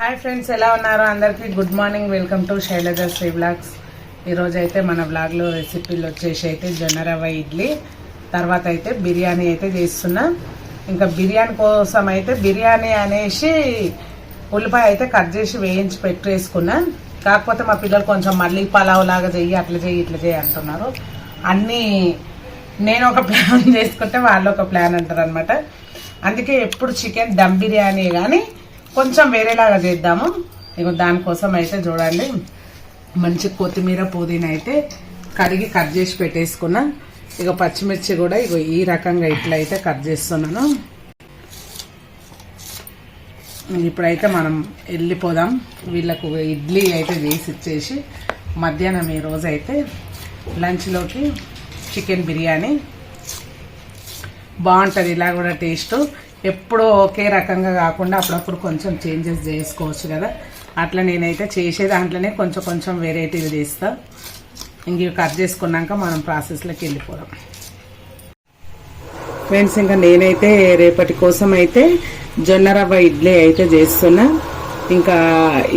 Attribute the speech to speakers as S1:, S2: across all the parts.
S1: Hi friends ఎలా ఉన్నారు? అందరికీ good morning. Welcome to Shailaja Sri blogs. ఈరోజు అయితే మన బ్లాగ్లో రెసిపీలు వచ్చేసి అయితే జొన్న రవ్వ ఇడ్లీ తర్వాత అయితే బిర్యానీ అయితే చేస్తున్నా. ఇంకా బిర్యానీ కోసం అయితే బిర్యానీ అనేసి ఉల్లిపాయ అయితే కట్ చేసి వేయించి పెట్టేసుకున్నా. కాకపోతే మా పిల్లలు కొంచెం మళ్ళీ పలావ్ లాగా చెయ్యి అట్లా చెయ్యి ఇట్లా చేయి అంటున్నారు. అన్నీ నేను ఒక ప్లాన్ చేసుకుంటే వాళ్ళు ఒక ప్లాన్ అంటారు అందుకే ఎప్పుడు చికెన్ దమ్ బిర్యానీ కానీ కొంచెం వేరేలాగా చేద్దాము. ఇక దానికోసం అయితే చూడండి. మంచి కొత్తిమీర పుదీనా అయితే కడిగి కట్ చేసి పెట్టేసుకున్నా. ఇక పచ్చిమిర్చి కూడా ఇక ఈ రకంగా ఇట్లా అయితే కట్ చేస్తున్నాను. ఇప్పుడైతే మనం వెళ్ళిపోదాం. వీళ్ళకు ఇడ్లీ అయితే వేసి ఇచ్చేసి మధ్యాహ్నం ఈ రోజు అయితే లంచ్లోకి చికెన్ బిర్యానీ. బాగుంటుంది. ఇలా కూడా టేస్ట్. ఎప్పుడూ ఒకే రకంగా కాకుండా అప్పుడప్పుడు కొంచెం చేంజెస్ చేసుకోవచ్చు కదా. అట్లా నేనైతే చేసే దాంట్లోనే కొంచెం కొంచెం వెరైటీలు తీస్తా. ఇంక కట్ చేసుకున్నాక మనం ప్రాసెస్లోకి వెళ్ళిపోదాం. ఫ్రెండ్స్ ఇంకా నేనైతే రేపటి కోసం అయితే జొన్న రవ్వ ఇడ్లీ అయితే చేస్తున్నా. ఇంకా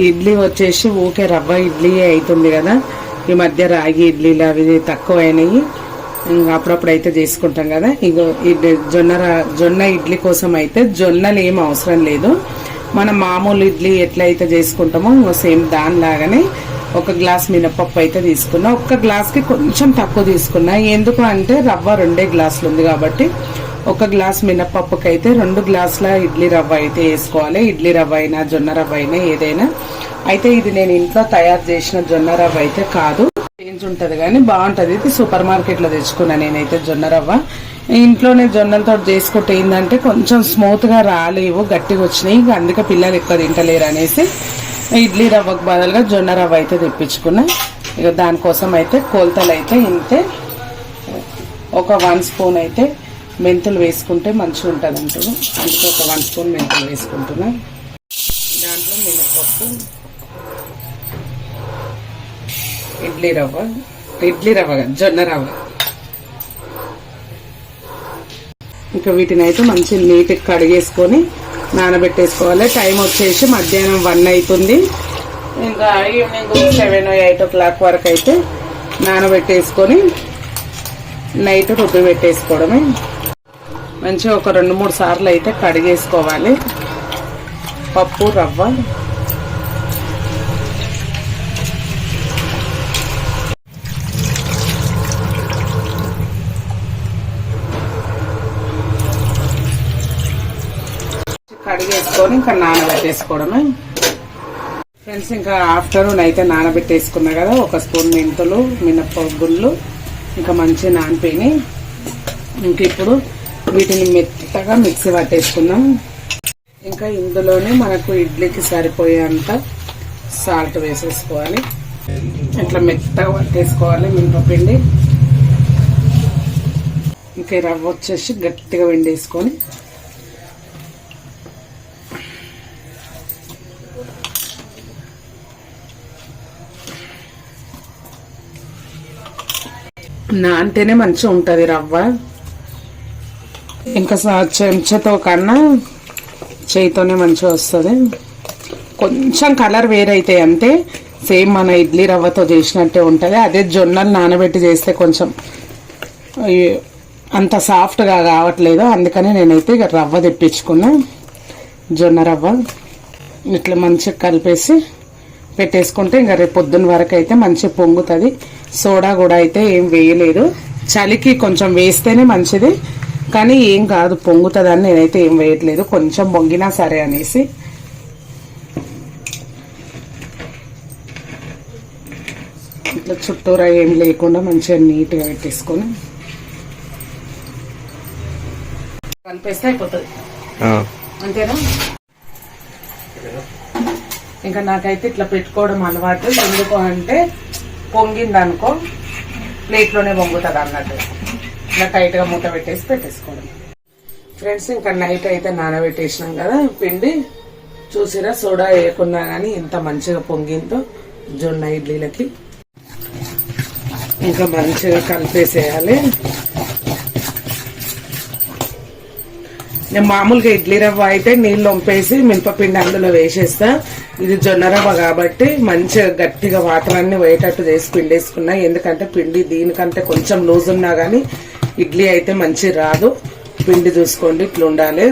S1: ఇడ్లీ వచ్చేసి ఊకే రవ్వ ఇడ్లీ అవుతుంది కదా. ఈ మధ్య రాగి ఇడ్లీలు అవి తక్కువ అయినాయి అప్పుడప్పుడు అయితే చేసుకుంటాం కదా. ఇగో ఇది జొన్న జొన్న ఇడ్లీ కోసం అయితే జొన్నలు ఏం అవసరం లేదు. మనం మామూలు ఇడ్లీ ఎట్లయితే చేసుకుంటామో సేమ్ దానిలాగానే ఒక గ్లాస్ మినపప్పు అయితే తీసుకున్నా. ఒక్క గ్లాస్కి కొంచెం తక్కువ తీసుకున్నా. ఎందుకు అంటే రవ్వ రెండే గ్లాసులు ఉంది కాబట్టి ఒక గ్లాస్ మినపప్పుకి అయితే రెండు గ్లాసుల ఇడ్లీ రవ్వ అయితే వేసుకోవాలి. ఇడ్లీ రవ్వ అయినా జొన్న రవ్వ అయినా ఏదైనా. అయితే ఇది నేను ఇంట్లో తయారు చేసిన జొన్న రవ్వ అయితే కాదు. చేంజ్ ఉంటుంది కానీ బాగుంటుంది. ఇది సూపర్ మార్కెట్లో తెచ్చుకున్నా నేనైతే జొన్న రవ్వ. ఇంట్లోనే జొన్నలతో చేసుకుంటే ఏంటంటే కొంచెం స్మూత్గా రాలేవు గట్టిగా వచ్చినాయి. ఇంకా అందుకే పిల్లలు ఎక్కువ తింటలేరు అనేసి ఇడ్లీ రవ్వకు బదులుగా జొన్న రవ్వ అయితే తెప్పించుకున్నా. ఇక దానికోసం అయితే కోల్తలు అయితే ఇంతే. ఒక వన్ స్పూన్ అయితే మెంతులు వేసుకుంటే మంచిగా ఉంటుంది అంటారు అందుకే ఒక వన్ స్పూన్ మెంతులు వేసుకుంటున్నా. దాంట్లో మినపప్పు ఇడ్లీ రవ్వ. ఇడ్లీ రవ్వ జొన్న రవ్వ. ఇంకా వీటిని అయితే మంచి నీట్గా కడిగేసుకొని నానబెట్టేసుకోవాలి. టైం వచ్చేసి మధ్యాహ్నం వన్ అవుతుంది. ఇంకా evening seven eight o'clock వరకు అయితే నానబెట్టేసుకొని నైట్ రుబ్బి పెట్టేసుకోవడమే. మంచిగా ఒక రెండు మూడు సార్లు అయితే కడిగేసుకోవాలి. పప్పు రవ్వ. కడిగేసుకొని ఇంకా నానబెట్టేసుకోవడమే. ఫ్రెండ్స్ ఇంకా ఆఫ్టర్నూన్ అయితే నానబెట్టేసుకున్నా కదా ఒక స్పూన్ మెంతులు మినప్ప గుళ్ళు ఇంకా మంచిగా నానిపోయినాయి. ఇంక ఇప్పుడు వీటిని మెత్తగా మిక్సీ పట్టేసుకుందాం. ఇంకా ఇందులోనే మనకు ఇడ్లీకి సరిపోయేంత సాల్ట్ వేసేసుకోవాలి. ఇట్లా మెత్తగా పట్టేసుకోవాలి మినపపిండి. ఇంకా రవ్వ వచ్చేసి గట్టిగా వెండేసుకొని నానితేనే మంచిగా ఉంటుంది రవ్వ. ఇంకా చెంచతో చెంచాతో కన్నా చేయితోనే మంచిగా వస్తుంది. కొంచెం కలర్ వేరైతాయి అంతే సేమ్ మన ఇడ్లీ రవ్వతో చేసినట్టే ఉంటుంది. అదే జొన్నలు నానబెట్టి చేస్తే కొంచెం అంత సాఫ్ట్గా కావట్లేదు. అందుకని నేనైతే ఇక రవ్వ తెప్పించుకున్నా. జొన్న రవ్వ. ఇట్లా మంచిగా కలిపేసి పెట్టేసుకుంటే ఇంకా రేపు పొద్దున్న వరకు అయితే మంచిగా పొంగుతుంది. సోడా కూడా అయితే ఏం వేయలేదు. చలికి కొంచెం వేస్తేనే మంచిది. కానీ ఏం కాదు పొంగుతుందని నేనైతే ఏం వేయట్లేదు. కొంచెం పొంగినా సరే అనేసి. ఇట్లా చుట్టూరా ఏం లేకుండా మంచిగా నీట్గా పెట్టేసుకొని. కలిపేస్తే అయిపోతుంది. అంతేనా? ఇంకా నాకైతే ఇట్లా పెట్టుకోవడం అలవాటు. ఎందుకు అంటే పొంగింది అనుకో ప్లేట్లోనే పొంగుతుంది అన్నట్టు. ఇలా టైట్గా మూట పెట్టేసి పెట్టేసుకోవడం. ఫ్రెండ్స్ ఇంకా నైట్ అయితే నానబెట్టేసినాం కదా పిండి. చూసిరా సోడా వేయకుండా కానీ ఎంత మంచిగా పొంగిందో జొన్న ఇడ్లీలకి. ఇంకా మంచిగా కలిపేసేయాలి. నేను మామూలుగా ఇడ్లీ రవ్వ అయితే నీళ్ళు వంపేసి మినపపిండి అందులో వేసేస్తా. ఇది జొన్న రవ్వ కాబట్టి మంచిగా గట్టిగా వాటర్ అన్ని పోయేటట్టు చేసి పిండేసుకున్నా. ఎందుకంటే పిండి దీనికంటే కొంచెం లూజ్ ఉన్నా గానీ ఇడ్లీ అయితే మంచి రాదు. పిండి చూసుకోండి ఇట్లా ఉండాలి.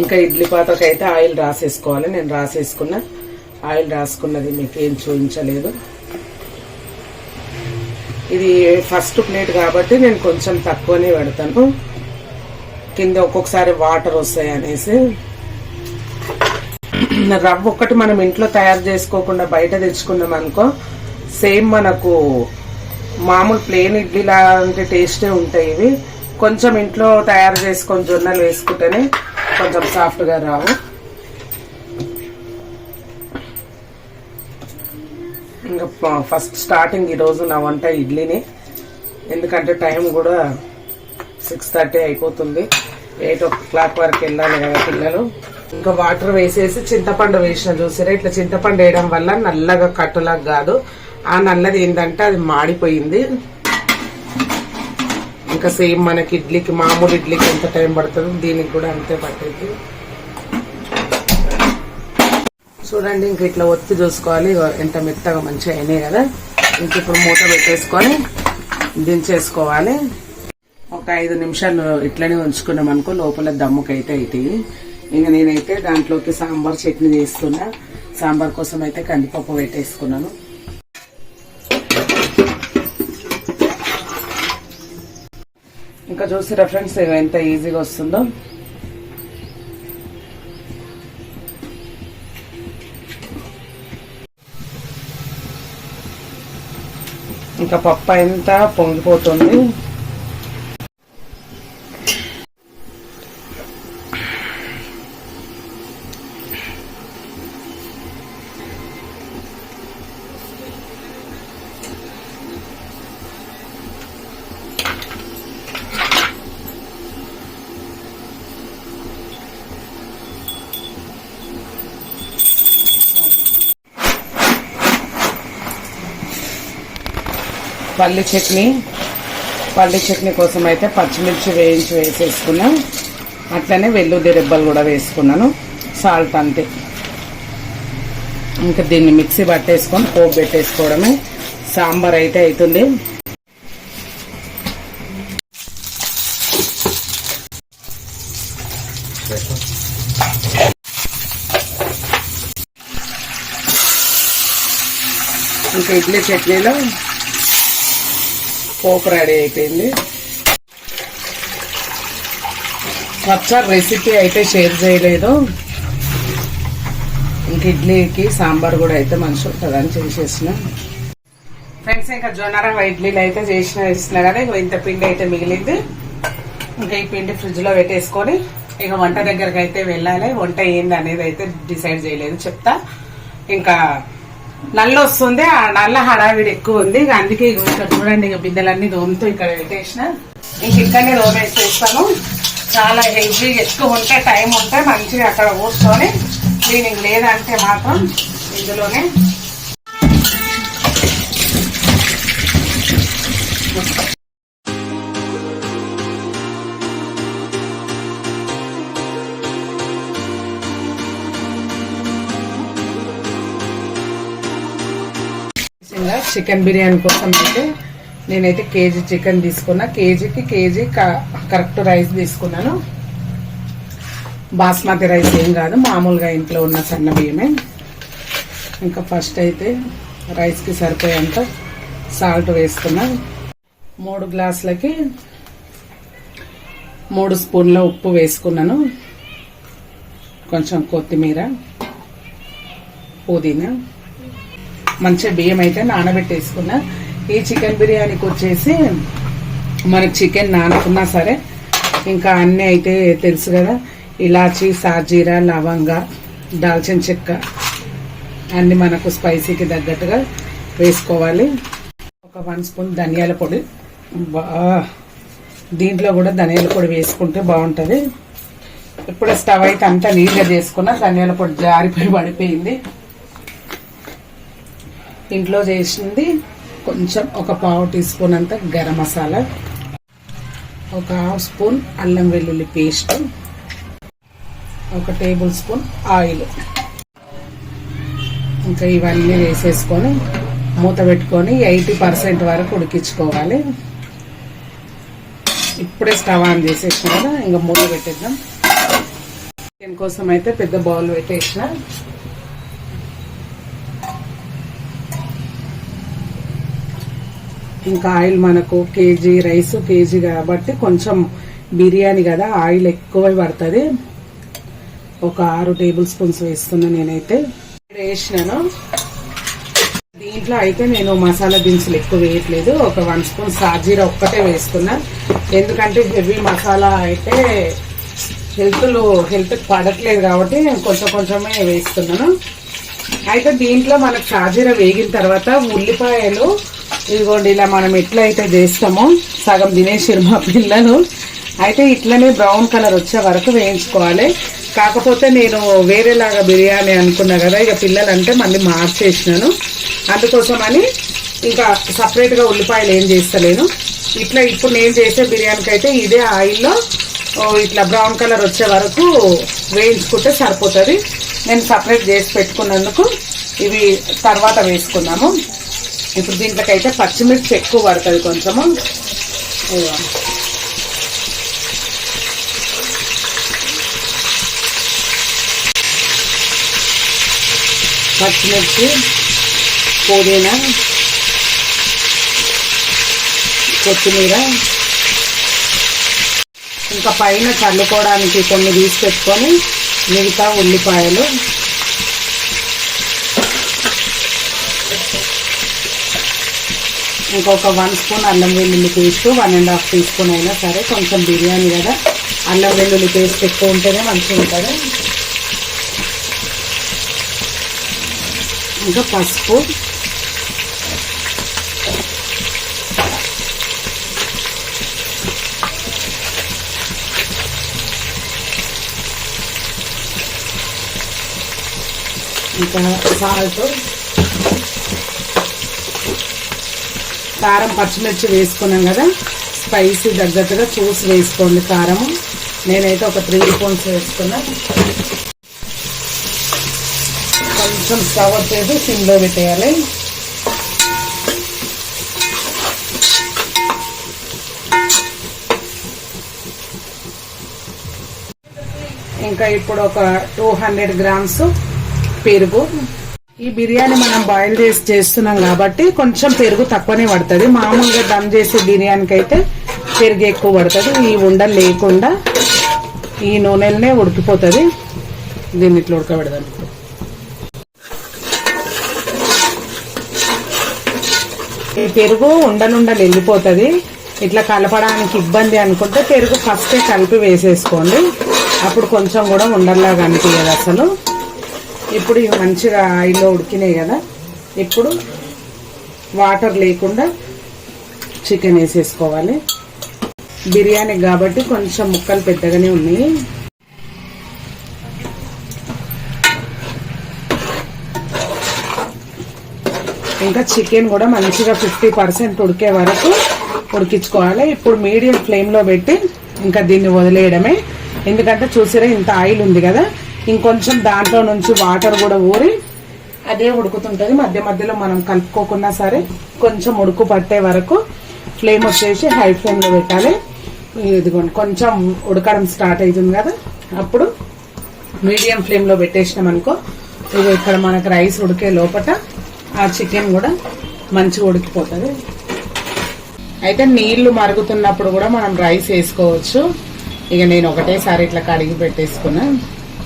S1: ఇంకా ఇడ్లీ పాత్రకి అయితే ఆయిల్ రాసేసుకోవాలి. నేను రాసేసుకున్నా. ఆయిల్ రాసుకున్నది మీకు ఏం చూపించలేదు. ఇది ఫస్ట్ ప్లేట్ కాబట్టి నేను కొంచెం తక్కువనే పెడతాను. కింద ఒక్కొక్కసారి వాటర్ వస్తాయి అనేసి రవ్వ ఒక్కటి మనం ఇంట్లో తయారు చేసుకోకుండా బయట తెచ్చుకున్నాం అనుకో సేమ్ మనకు మామూలు ప్లేన్ ఇడ్లీ లాంటి టేస్టే ఉంటాయి ఇవి. కొంచెం ఇంట్లో తయారు చేసుకొని జొన్నలు వేసుకుంటేనే కొంచెం సాఫ్ట్గా రావు. ఇంకా ఫస్ట్ స్టార్టింగ్ ఈరోజు నా వంట ఇడ్లీని. ఎందుకంటే టైం కూడా సిక్స్ థర్టీ అయిపోతుంది. ఎయిట్ ఓ క్లాక్ వరకు వెళ్ళాలి కదా పిల్లలు. ఇంకా వాటర్ వేసేసి చింతపండు వేసిన చూసారా? ఇట్లా చింతపండు వేయడం వల్ల నల్లగా కట్టులాగా కాదు. ఆ నల్లది ఏంటంటే అది మాడిపోయింది. ఇంకా సేమ్ మనకి ఇడ్లీకి మామూలు ఇడ్లీకి ఎంత టైం పడుతుందో దీనికి కూడా అంతే పట్టేది. చూడండి ఇంక ఇట్లా ఒత్తి చూసుకోవాలి. ఎంత మెత్తగా మంచిగా అయినాయి కదా. ఇంక ఇప్పుడు మూత పెట్టేసుకొని దించేసుకోవాలి. ఒక ఐదు నిమిషాలు ఇట్లనే ఉంచుకున్నాం అనుకో లోపల దమ్ముకైతే అయితే ఇంకా నేనైతే దాంట్లోకి సాంబార్ చట్నీ చేస్తున్నా. సాంబార్ కోసం అయితే కందిపప్పు పెట్టేసుకున్నాను. ఇంకా చూసి రెఫరెన్స్ ఎంత ఈజీగా వస్తుందో. ఇంకా పప్పు ఎంత పొంగిపోతుంది. పల్లి చట్నీ పల్లి చట్నీ కోసం అయితే పచ్చిమిర్చి వేయించి వేసేసుకున్నా. అట్లనే వెల్లుల్లి రెబ్బలు కూడా వేసుకున్నాను. సాల్ట్ అంతే. ఇంకా దీన్ని మిక్సీ పట్టేసుకొని పోపు పెట్టేసుకోవడమే. సాంబార్ అయితే అవుతుంది ఇంకా ఇడ్లీ చట్నీలో పోపు రెడీ అయిపోయింది. ఒకసారి రెసిపీ అయితే షేర్ చేయలేదు. ఇంక ఇడ్లీకి సాంబార్ కూడా అయితే మంచి ఉంటుంది అని చేసేసిన. ఫ్రెండ్స్ ఇంకా జొన్నరవ ఇడ్లీలు అయితే చేసిన ఇస్తున్నా కదా ఇక ఇంత పిండి అయితే మిగిలింది. ఇంకా ఈ పిండి ఫ్రిడ్జ్లో పెట్టేసుకొని ఇక వంట దగ్గరకు అయితే వెళ్ళాలి. వంట ఏంది అనేది అయితే డిసైడ్ చేయలేదు చెప్తా. ఇంకా నల్ల వస్తుంది ఆ నల్ల హడావిడి ఎక్కువ ఉంది ఇక అందుకే ఇక్కడ చూడండి ఇక బిందెలన్నీ దోమతో ఇక్కడ పెట్టేసిన. ఇంక ఇక్కడనే దోమేసేస్తాను. చాలా హెవీ ఎక్కువ ఉంటే టైం ఉంటే మంచిగా అక్కడ కూర్చొని క్లీనింగ్ లేదంటే మాత్రం ఇందులోనే ఇంకా చికెన్ బిర్యానీ కోసం అయితే నేనైతే కేజీ చికెన్ తీసుకున్నా. కేజీకి కేజీ క- కరెక్ట్ రైస్ తీసుకున్నాను. బాస్మతి రైస్ ఏం కాదు మామూలుగా ఇంట్లో ఉన్న సన్న బియ్యమే. ఇంకా ఫస్ట్ అయితే రైస్కి సరిపోయేంత సాల్ట్ వేసుకున్నా. మూడు గ్లాసులకి మూడు స్పూన్ల ఉప్పు వేసుకున్నాను. కొంచెం కొత్తిమీర పుదీనా మంచిగా బియ్యం అయితే నానబెట్టేసుకున్నా. ఈ చికెన్ బిర్యానీకి వచ్చేసి మనకి చికెన్ నానుకున్నా సరే ఇంకా అన్నీ అయితే తెలుసు కదా. ఇలాచి సాజీరా లవంగ దాల్చిన చెక్క అన్ని మనకు స్పైసీకి తగ్గట్టుగా వేసుకోవాలి. ఒక వన్ స్పూన్ ధనియాల పొడి. దీంట్లో కూడా ధనియాల పొడి వేసుకుంటే బాగుంటుంది. ఇప్పుడు స్టవ్ అయితే అంతా నీట్గా చేసుకున్నా ధనియాల పొడి జారిపోయి పడిపోయింది. ఇంట్లో చేసింది కొంచెం ఒక పావు టీ స్పూన్ అంత గరం మసాలా ఒక హాఫ్ స్పూన్ అల్లం వెల్లుల్లి పేస్ట్ ఒక టేబుల్ స్పూన్ ఆయిల్. ఇంకా ఇవన్నీ వేసేసుకొని మూత పెట్టుకొని ఎయిటీ పర్సెంట్ వరకు ఉడికించుకోవాలి. ఇప్పుడే స్టవ్ ఆన్ చేసేసిన ఇంకా మూత పెట్టేద్దాం. చికెన్ కోసం అయితే పెద్ద బౌల్ పెట్టేసిన. ఇంకా ఆయిల్ మనకు కేజీ రైస్ కేజీ కాబట్టి కొంచెం బిర్యానీ కదా ఆయిల్ ఎక్కువ పడుతుంది. ఒక ఆరు టేబుల్ స్పూన్స్ వేస్తున్నా నేనైతే. వేసినాను. దీంట్లో అయితే నేను మసాలా దినుసులు ఎక్కువ వేయట్లేదు. ఒక వన్ స్పూన్ సాజీరా ఒక్కటే వేస్తున్నా. ఎందుకంటే హెవీ మసాలా అయితే హెల్త్లో హెల్త్ పడట్లేదు కాబట్టి నేను కొంచెం కొంచెమే వేస్తున్నాను. అయితే దీంట్లో మనకు సాజీరా వేగిన తర్వాత ఉల్లిపాయలు ఇదిగోండి ఇలా మనం ఎట్లయితే చేస్తామో సగం తినేసారు మా పిల్లలు. అయితే ఇట్లనే బ్రౌన్ కలర్ వచ్చే వరకు వేయించుకోవాలి. కాకపోతే నేను వేరేలాగా బిర్యానీ అనుకున్నా కదా ఇక పిల్లలు అంటే మళ్ళీ మార్చేసినాను. అందుకోసమని ఇంకా సపరేట్గా ఉల్లిపాయలు ఏం చేస్తలేను. ఇట్లా ఇప్పుడు నేను చేసే బిర్యానీకి అయితే ఇదే ఆయిల్లో ఇట్లా బ్రౌన్ కలర్ వచ్చే వరకు వేయించుకుంటే సరిపోతుంది. నేను సపరేట్ చేసి పెట్టుకున్నందుకు ఇవి తర్వాత వేసుకున్నాము ఇప్పుడు దీంట్లోకైతే పచ్చిమిర్చి ఎక్కువ పడుతుంది కొంచెము. పచ్చిమిర్చి పుదీనా కొత్తిమీర. ఇంకా పైన చల్లుకోవడానికి కొన్ని తీసి పెట్టుకొని మిగతా ఉల్లిపాయలు. ఇంకొక వన్ స్పూన్ అల్లం వెల్లుల్లి paste one and half teaspoon అయినా సరే కొంచెం బిర్యానీ కదా. అల్లం వెల్లుల్లి పేస్ట్ ఎక్కువ ఉంటేనే మంచిగా ఉంటుంది. ఇంకా పసుపు. ఇంకా సాల్ట్ కారం పచ్చిమిర్చి వేసుకున్నాం కదా. స్పైసీ తగ్గట్టుగా చూసి వేసుకోండి కారం నేనైతే ఒక త్రీ స్పూన్స్ వేసుకున్నా. కొంచెం స్టవ్ వచ్చేసి సిమ్లో పెట్టేయాలి. ఇంకా ఇప్పుడు ఒక టూ హండ్రెడ్ గ్రామ్స్ పెరుగు. ఈ బిర్యానీ మనం బాయిల్ చేసి చేస్తున్నాం కాబట్టి కొంచెం పెరుగు తక్కువనే పడుతుంది. మామూలుగా దమ్ చేసే బిర్యానీకి అయితే పెరుగు ఎక్కువ పడుతుంది. ఈ ఉండలు లేకుండా ఈ నూనెలనే ఉడికిపోతుంది. దీన్ని ఇట్లా ఉడకబెడదాం. ఈ పెరుగు ఉండనుండలు వెళ్ళిపోతుంది ఇట్లా కలపడానికి ఇబ్బంది అనుకుంటే పెరుగు ఫస్టే కలిపి వేసేసుకోండి. అప్పుడు కొంచెం కూడా ఉండల్లాగా అనిపించదు అసలు. ఇప్పుడు ఇవి మంచిగా ఆయిల్లో ఉడికినాయి కదా. ఇప్పుడు వాటర్ లేకుండా చికెన్ వేసేసుకోవాలి. బిర్యానీ కాబట్టి కొంచెం ముక్కలు పెద్దగానే ఉన్నాయి. ఇంకా చికెన్ కూడా మంచిగా ఫిఫ్టీ పర్సెంట్ ఉడికే వరకు ఉడికించుకోవాలి. ఇప్పుడు మీడియం ఫ్లేమ్లో పెట్టి ఇంకా దీన్ని వదిలేయడమే. ఎందుకంటే చూసిరా ఇంత ఆయిల్ ఉంది కదా. ఇంకొంచెం దాంట్లో నుంచి వాటర్ కూడా ఊరి అదే ఉడుకుతుంటది. మధ్య మధ్యలో మనం కలుపుకోకున్నా సరే కొంచెం ఉడుకు పట్టే వరకు ఫ్లేమ్ వచ్చేసి హై ఫ్లేమ్లో పెట్టాలి. ఇదిగోండి కొంచెం ఉడకడం స్టార్ట్ అవుతుంది కదా. అప్పుడు మీడియం ఫ్లేమ్లో పెట్టేసినాం అనుకో ఇది ఇక్కడ మనకు రైస్ ఉడికే లోపల ఆ చికెన్ కూడా మంచిగా ఉడికిపోతుంది. అయితే నీళ్ళు మరుగుతున్నప్పుడు కూడా మనం రైస్ వేసుకోవచ్చు. ఇక నేను ఒకటేసారి ఇట్లా కడిగి పెట్టేసుకున్నాను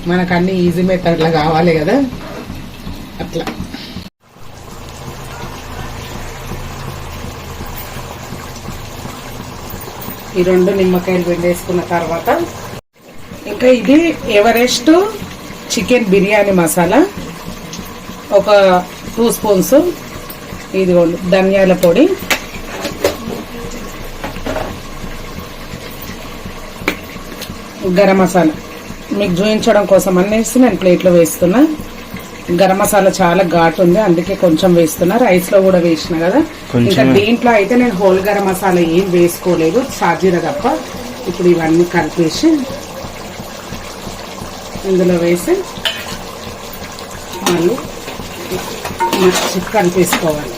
S1: మనకు అన్ని ఈజీ మెథడ్లో కావాలి కదా? అట్లా. ఈ రెండు నిమ్మకాయలు పిండేసుకున్న తర్వాత ఇంకా ఇది ఎవరెస్ట్ చికెన్ బిర్యానీ మసాలా. ఒక టూ స్పూన్స్ ఇది ధనియాల పొడి. గరం మసాలా. మీకు చూపించడం కోసం అనేసి నేను ప్లేట్లో వేస్తున్నా. గరం మసాలా చాలా ఘాటు ఉంది అందుకే కొంచెం వేస్తున్నా. రైస్లో కూడా వేసిన కదా. ఇంకా దీంట్లో అయితే నేను హోల్ గరం మసాలా ఏం వేసుకోలేదు. సాజీర తప్ప ఇప్పుడు ఇవన్నీ కలిపేసి ఇందులో వేసి మళ్ళీ మంచి కలిపేసుకోవాలి.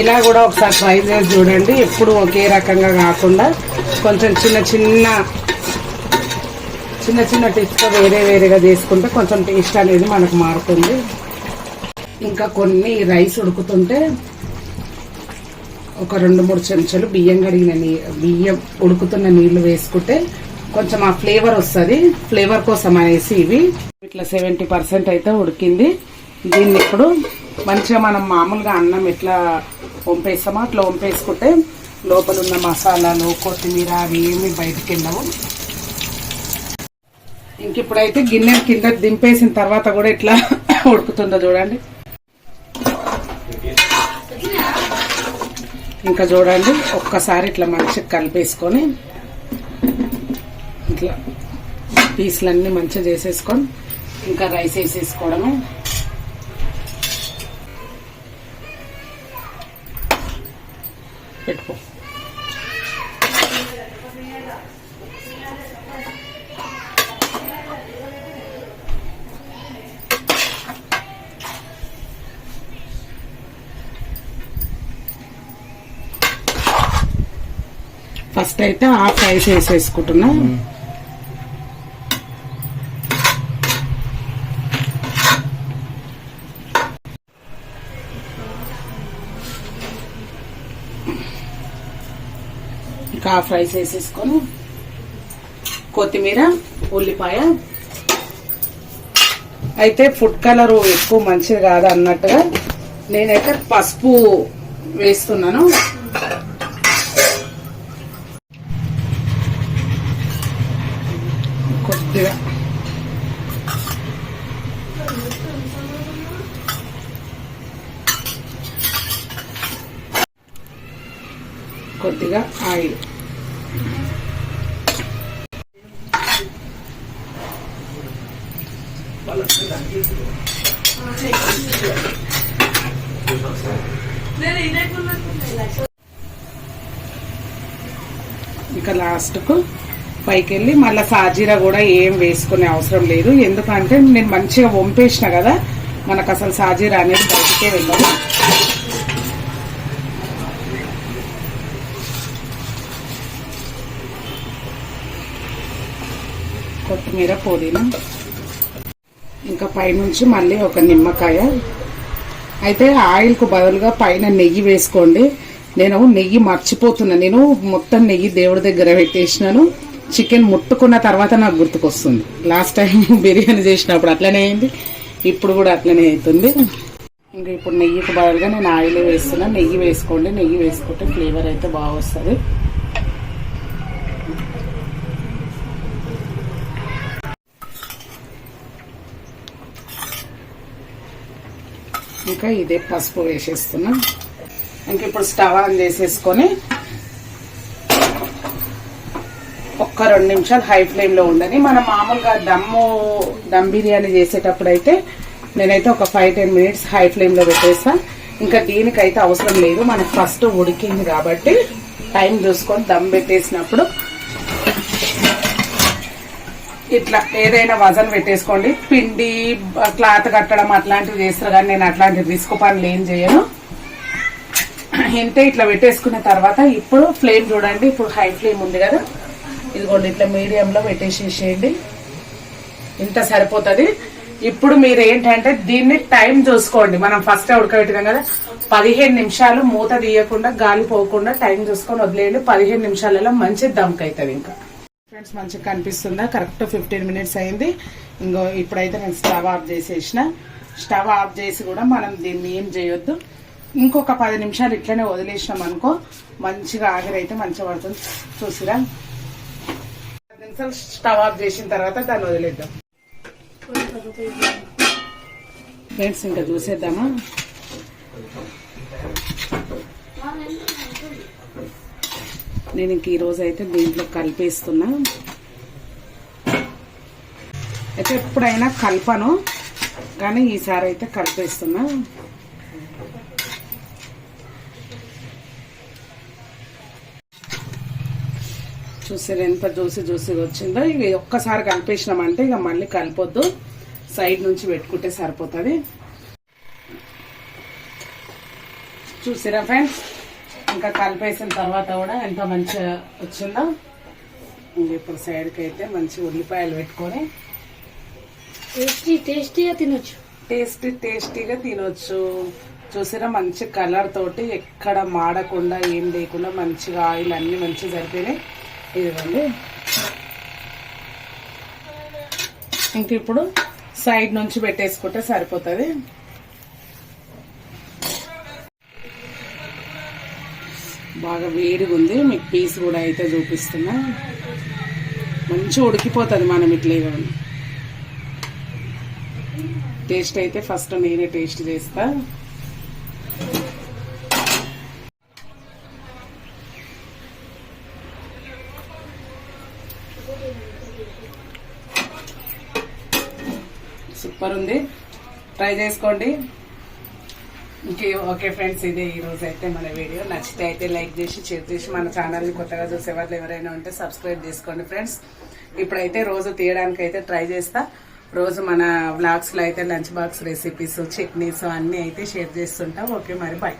S1: ఇలా కూడా ఒకసారి ట్రై చేసి చూడండి. ఎప్పుడు ఒకే రకంగా కాకుండా కొంచెం చిన్న చిన్న చిన్న చిన్న టిప్స్తో వేరే వేరేగా చేసుకుంటే కొంచెం టేస్ట్ అనేది మనకు మారుతుంది. ఇంకా కొన్ని రైస్ ఉడుకుతుంటే ఒక రెండు మూడు చెంచాలు బియ్యం కడిగిన నీ బియ్యం ఉడుకుతున్న నీళ్ళు వేసుకుంటే కొంచెం ఆ ఫ్లేవర్ వస్తుంది. ఫ్లేవర్ కోసం అనేసి ఇవి. ఇట్లా సెవెంటీ పర్సెంట్ అయితే ఉడికింది. దీన్ని ఇప్పుడు మంచిగా మనం మామూలుగా అన్నం ఎట్లా వంపేస్తామో అట్లా వంపేసుకుంటే లోపల ఉన్న మసాలాలు కొత్తిమీర అవి ఏమి బయటికి వెళ్ళవు. ఇంక ఇప్పుడైతే గిన్నె కింద దింపేసిన తర్వాత కూడా ఇట్లా ఉడుకుతుందో చూడండి. ఇంకా చూడండి ఒక్కసారి ఇట్లా మంచిగా కలిపేసుకొని ఇట్లా పీసులన్నీ మంచిగా చేసేసుకొని ఇంకా రైస్ వేసేసుకోవడమే. పెట్టుకో ఫస్ట్ అయితే హాఫ్ రైస్ వేసేసుకుంటున్నా ఫ్రై హాఫ్ వేసేసుకొని కొత్తిమీర ఉల్లిపాయ. అయితే ఫుడ్ కలర్ ఎక్కువ మంచిది కాదు అన్నట్టుగా నేనైతే పసుపు వేస్తున్నాను కొద్దిగా కొద్దిగా ఆయిల్ ఇంకా లాస్ట్కు పైకి వెళ్ళి మళ్ళీ సాజీరా కూడా ఏం వేసుకునే అవసరం లేదు. ఎందుకంటే నేను మంచిగా వంపేసిన కదా మనకు అసలు సాజీరా అనేది బయటికే వెళ్ళదు. కొత్తిమీర పుదీనా ఇంకా పైనుంచి మళ్ళీ ఒక నిమ్మకాయ. అయితే ఆయిల్కు బదులుగా పైన నెయ్యి వేసుకోండి. నేను నెయ్యి మర్చిపోతున్నా. నేను మొత్తం నెయ్యి దేవుడి దగ్గర పెట్టేసినాను. చికెన్ ముట్టుకున్న తర్వాత నాకు గుర్తుకొస్తుంది. లాస్ట్ టైం బిర్యానీ చేసినప్పుడు అట్లనే అయింది. ఇప్పుడు కూడా అట్లనే అవుతుంది. ఇంకా ఇప్పుడు నెయ్యికి బదులుగా నేను ఆయిల్ వేస్తున్నా. నెయ్యి వేసుకోండి. నెయ్యి వేసుకుంటే ఫ్లేవర్ అయితే బాగా వస్తుంది. ఇంకా ఇదే పసుపు వేసేస్తున్నా. ఇంక ఇప్పుడు స్టవ్ ఆన్ చేసేసుకొని ఒక్క రెండు నిమిషాలు హై ఫ్లేమ్లో ఉండని. మనం మామూలుగా దమ్ము దమ్ బిర్యానీ చేసేటప్పుడు అయితే నేనైతే ఒక ఫైవ్ టెన్ మినిట్స్ హై ఫ్లేమ్లో పెట్టేస్తా. ఇంకా దీనికైతే అవసరం లేదు. మనకు ఫస్ట్ ఉడికింది కాబట్టి టైం చూసుకొని దమ్ పెట్టేసినప్పుడు ఇట్లా ఏదైనా వజన్ పెట్టేసుకోండి. పిండి క్లాత్ కట్టడం అట్లాంటివి చేస్తారు కానీ నేను అట్లాంటి రిస్క్ పనులు ఏం చేయను. ఇంతే ఇట్లా పెట్టేసుకున్న తర్వాత ఇప్పుడు ఫ్లేమ్ చూడండి ఇప్పుడు హై ఫ్లేమ్ ఉంది కదా. ఇదిగోండి ఇట్లా మీడియంలో పెట్టేసేసేయండి. ఇంత సరిపోతుంది. ఇప్పుడు మీరు ఏంటంటే దీన్ని టైం చూసుకోండి. మనం ఫస్ట్ ఉడకబెట్టినాం కదా పదిహేను నిమిషాలు మూత తీయకుండా గాలి పోకుండా టైం చూసుకొని వదిలేయండి. పదిహేను నిమిషాలలో మంచి దమ్కి అవుతుంది ఇంకా. ఫ్రెండ్స్ మంచిగా కనిపిస్తుందా? కరెక్ట్ ఫిఫ్టీన్ మినిట్స్ అయింది. ఇంకో ఇప్పుడైతే నేను స్టవ్ ఆఫ్ చేసేసిన. స్టవ్ ఆఫ్ చేసి కూడా మనం దీన్ని ఏం చేయొద్దు. ఇంకొక పది నిమిషాలు ఇట్లనే వదిలేసినాం అనుకో మంచిగా ఆవిరైతే మంచిగా పడుతుంది. చూసిరా? పది నిమిషాలు స్టవ్ ఆఫ్ చేసిన తర్వాత దాన్ని వదిలేద్దాం. ఫ్రెండ్స్ ఇంకా చూసేద్దామా? నేను ఇంక ఈరోజు అయితే దీంట్లో కలిపేస్తున్నా. అయితే ఎప్పుడైనా కలపను కానీ ఈసారి అయితే కలిపేస్తున్నా. చూసారు ఎంత జ్యూసి జ్యూసిగా వచ్చిందో ఇక ఒక్కసారి కలిపేసినామంటే ఇక మళ్ళీ కలిపొద్దు. సైడ్ నుంచి పెట్టుకుంటే సరిపోతుంది. చూసిరా ఫ్రెండ్స్ ఇంకా కలిపేసిన తర్వాత కూడా ఎంత మంచిగా వచ్చిందో. ఇప్పుడు సైడ్కి అయితే మంచి ఉల్లిపాయలు పెట్టుకొని
S2: టేస్టీ టేస్టీగా తినొచ్చు.
S1: టేస్టీ టేస్టీగా తినొచ్చు. చూసిరా మంచి కలర్ తోటి ఎక్కడ మాడకుండా ఏం లేకుండా మంచిగా ఆయిల్ అన్ని మంచిగా సరిపోయినాయి. ఇదిగోండి. ఇంక ఇప్పుడు సైడ్ నుంచి పెట్టేసుకుంటే సరిపోతుంది. బాగా వేడిగా ఉంది మీకు పీస్ కూడా అయితే చూపిస్తున్నా. మంచిగా ఉడికిపోతుంది మనం ఇట్లా ఇవ్వండి. టేస్ట్ అయితే ఫస్ట్ నేనే టేస్ట్ చేస్తాను సూపర్ ఉంది. ట్రై చేసుకోండి. ఇంకే ఓకే ఫ్రెండ్స్ ఇదే ఈ రోజు అయితే మన వీడియో. నచ్చితే అయితే లైక్ చేసి షేర్ చేసి మన ఛానల్ని కొత్తగా చూసే వాళ్ళు ఎవరైనా ఉంటే సబ్స్క్రైబ్ చేసుకోండి ఫ్రెండ్స్. ఇప్పుడైతే రోజు తీయడానికి అయితే ట్రై చేస్తా. రోజు మన బ్లాగ్స్లో అయితే లంచ్ బాక్స్ రెసిపీస్ చట్నీస్ అన్నీ అయితే షేర్ చేస్తుంటాం. ఓకే మరి బాయ్